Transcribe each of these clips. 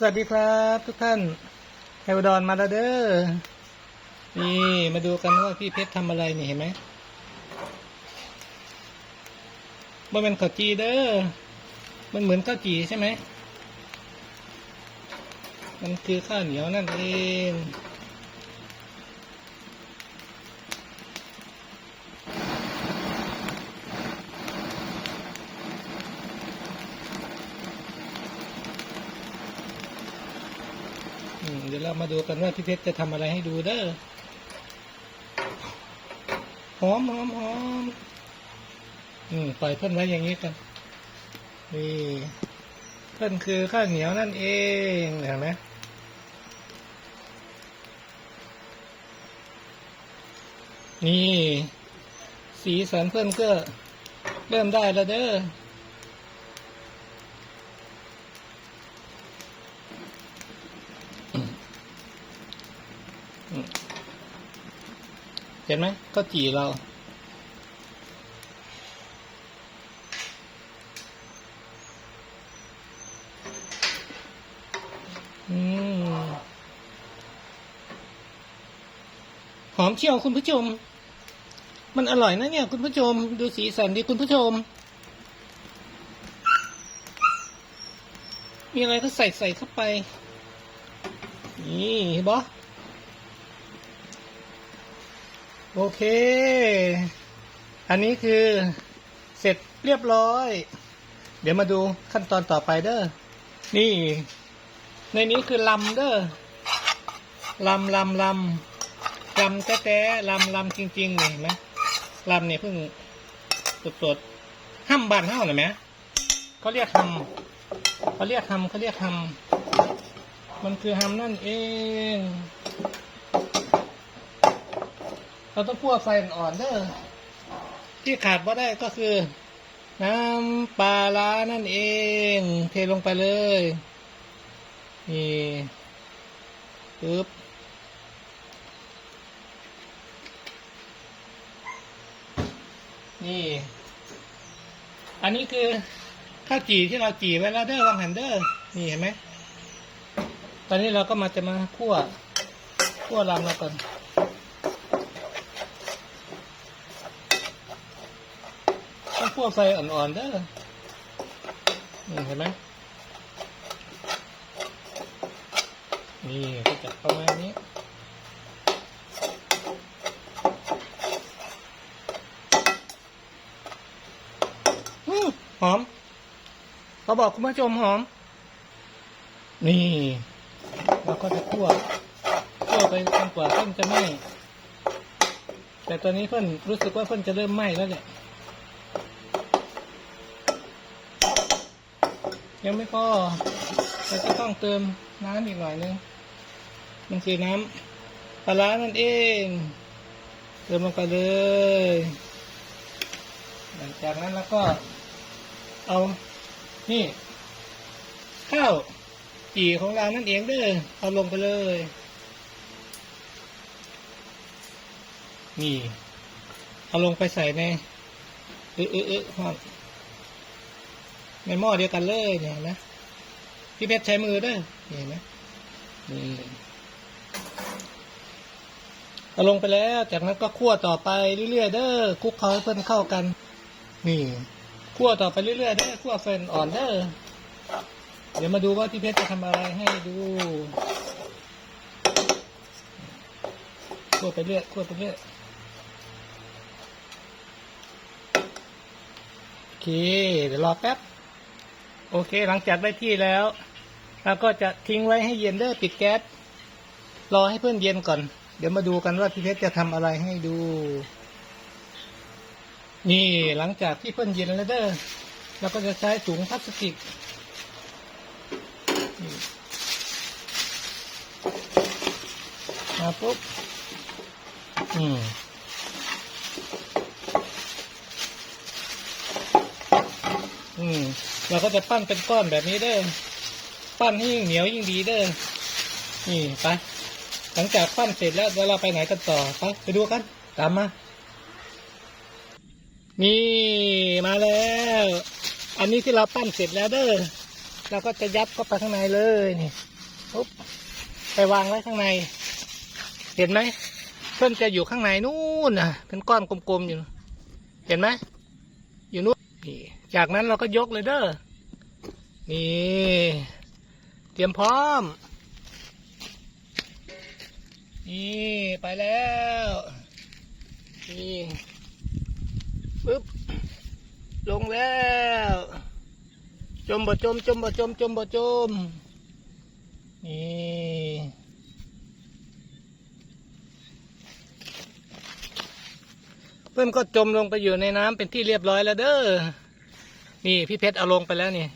สวัสดีครับทุกท่านเฮวดอนมาแล้วเด้อนี่มาดูกันว่าพี่เพชรทำอะไรนี่เห็นไหมมันเป็นข้าวจีเด้อมันเหมือนข้าวจีใช่ไหมมันคือข้าวเหนียวนั่นเอง เรามาดูกันว่าพี่เพชรจะทำอะไรให้ดูเด้อหอมหอมหอมอืมปล่อยเพื่อนไว้อย่างนี้กันนี่เพื่อนคือข้าวเหนียวนั่นเองเห็นไหมนี่ สีสันเพื่อนก็เริ่มได้แล้วเด้อ เห็นไหมก็จีเรา อืม หอมเชียวคุณผู้ชม มันอร่อยนะเนี่ย คุณผู้ชม ดูสีสันดีคุณผู้ชม มีอะไรก็ใส่ใส่เข้าไป นี่เห็นบอ โอเค อันนี้คือเสร็จเรียบร้อย เดี๋ยวมาดูขั้นตอนต่อไปเด้อ นี่ ในนี้คือลำเด้อลำลำลำลำแต้ๆลำลำจริงๆนี่เห็นไหมลำเนี่ยเพิ่งสดๆห้ำบันเท่าหน่อยไหมเขาเรียกหำเขาเรียกหำเขาเรียกหำมันคือหำนั่นเอง เราต้องคั่วไฟอ่อนๆเด้อที่ขาดว่าได้ก็คือ น้ำปลาร้านั่นเอง เทลงไปเลยนี่ปึ๊บนี่ อันนี้คือข้าวจี่ที่เราจี่ไว้แล้วเด้อวางหันเด้อนี่เห็นไหมตอนนี้เราก็มาจะมาคั่วคั่วลำเราก่อน ต้อง คั่วไฟอ่อนๆเด้อเห็นไหมนี่ก็จะประมาณนี้อืมหอมเขาบอกคุณผู้ชมหอม นี่เราก็จะคั่วคั่วไปจนกว่าเพิ่นจะไหม้แต่ตอนนี้เพิ่นรู้สึกว่าเพิ่นจะเริ่มไหม้แล้วแหล ยังไม่พอเราจะต้องเติมน้ำอีกหน่อยนึงมันคือน้ำปลาร้านั่นเอง เติมลงไปเลย หลังจากนั้นแล้วก็ เอานี่ ข้าวจี่ของเรานั่นเองเด้อเอาลงไปเลย นี่ เอาลงไปใส่ในเออเออเออห้อ ในหม้อเดียวกันเลยเนี่ยเห็นไหมพี่เพชรใช้มือด้วยเห็นไหมนี่เอาลงไปแล้ว จากนั้นก็คั่วต่อไปเรื่อยๆเด้อคลุกเคล้าให้เพิ่นเข้ากัน นี่คั่วต่อไปเรื่อยๆเด้อคั่วไฟอ่อนเด้อเดี๋ยวมาดูว่าพี่เพชรจะทำอะไรให้ดูคั่วไปเรื่อยคั่วไปเรื่อยโอเคเดี๋ยวรอแป๊บ โอเค หลังจากได้ที่แล้วเราก็จะทิ้งไว้ให้เย็นเด้อปิดแก๊สรอให้เพื่อนเย็นก่อน เดี๋ยวมาดูกันว่าพี่เพชรจะทำอะไรให้ดู นี่หลังจากที่เพื่อนเย็นแล้วเด้อเราก็จะใช้ถุงพลาสติกมาปุ๊บอืม อืมเราก็จะปั้นเป็นก้อนแบบนี้เด้อปั้นให้ยิ่งเหนียวยิ่งดีเด้อนี่ไปหลังจากปั้นเสร็จแล้วเดี๋ยวเราไปไหนกันต่อไปไปดูกัน ตามมา นี่มาแล้ว อันนี้ที่เราปั้นเสร็จแล้วเด้อเราก็จะยัดเข้าไปข้างในเลยนี่ปุ๊บไปวางไว้ข้างใน เห็นไหมเพื่อนจะอยู่ข้างในนู่นนะเป็นก้อนกลมๆอยู่ เห็นไหมอยู่นู่นนี่ จากนั้นเราก็ยกเลยเด้อ นี่ เตรียมพร้อม นี่ไปแล้ว นี่ปึ๊บ ลงแล้ว จมบ่จม จมบ่จม จมบ่จม นี่เพื่อนก็จมลงไปอยู่ในน้ำเป็นที่เรียบร้อยแล้วเด้อ นี่พี่เพชรเอาลงไปแล้วนี่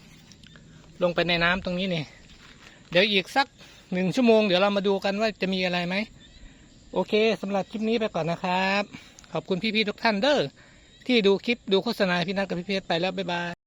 ลงไปในน้ำตรงนี้นี่ เดี๋ยวอีกสักหนึ่งชั่วโมงเดี๋ยวเรามาดูกันว่าจะมีอะไรไหม โอเคสำหรับคลิปนี้ไปก่อนนะครับ ขอบคุณพี่ๆทุกท่านเด้อที่ดูคลิปดูโฆษณาพี่นัทกับพี่เพชรไปแล้วบ๊ายบาย